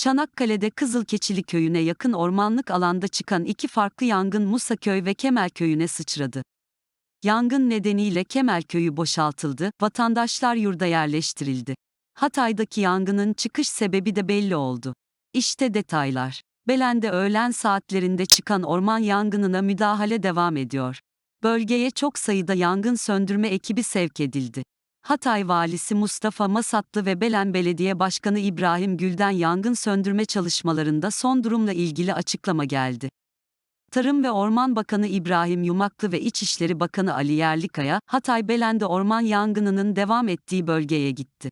Çanakkale'de Kızılkeçili köyüne yakın ormanlık alanda çıkan iki farklı yangın Musaköy ve Kemal köyüne sıçradı. Yangın nedeniyle Kemal köyü boşaltıldı, vatandaşlar yurda yerleştirildi. Hatay'daki yangının çıkış sebebi de belli oldu. İşte detaylar. Belen'de öğlen saatlerinde çıkan orman yangınına müdahale devam ediyor. Bölgeye çok sayıda yangın söndürme ekibi sevk edildi. Hatay Valisi Mustafa Masatlı ve Belen Belediye Başkanı İbrahim Gül'den yangın söndürme çalışmalarında son durumla ilgili açıklama geldi. Tarım ve Orman Bakanı İbrahim Yumaklı ve İçişleri Bakanı Ali Yerlikaya, Hatay Belen'de orman yangınının devam ettiği bölgeye gitti.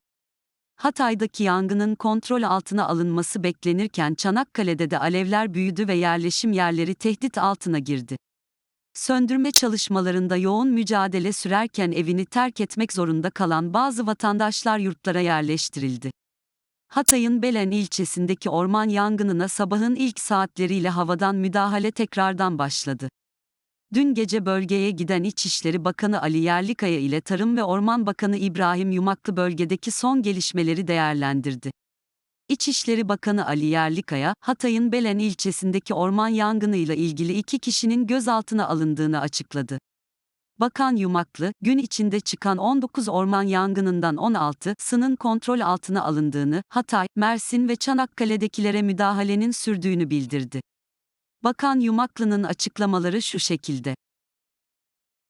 Hatay'daki yangının kontrol altına alınması beklenirken Çanakkale'de de alevler büyüdü ve yerleşim yerleri tehdit altına girdi. Söndürme çalışmalarında yoğun mücadele sürerken evini terk etmek zorunda kalan bazı vatandaşlar yurtlara yerleştirildi. Hatay'ın Belen ilçesindeki orman yangınına sabahın ilk saatleriyle havadan müdahale tekrardan başladı. Dün gece bölgeye giden İçişleri Bakanı Ali Yerlikaya ile Tarım ve Orman Bakanı İbrahim Yumaklı bölgedeki son gelişmeleri değerlendirdi. İçişleri Bakanı Ali Yerlikaya, Hatay'ın Belen ilçesindeki orman yangınıyla ilgili iki kişinin gözaltına alındığını açıkladı. Bakan Yumaklı, gün içinde çıkan 19 orman yangınından 16'sının kontrol altına alındığını, Hatay, Mersin ve Çanakkale'dekilere müdahalenin sürdüğünü bildirdi. Bakan Yumaklı'nın açıklamaları şu şekilde.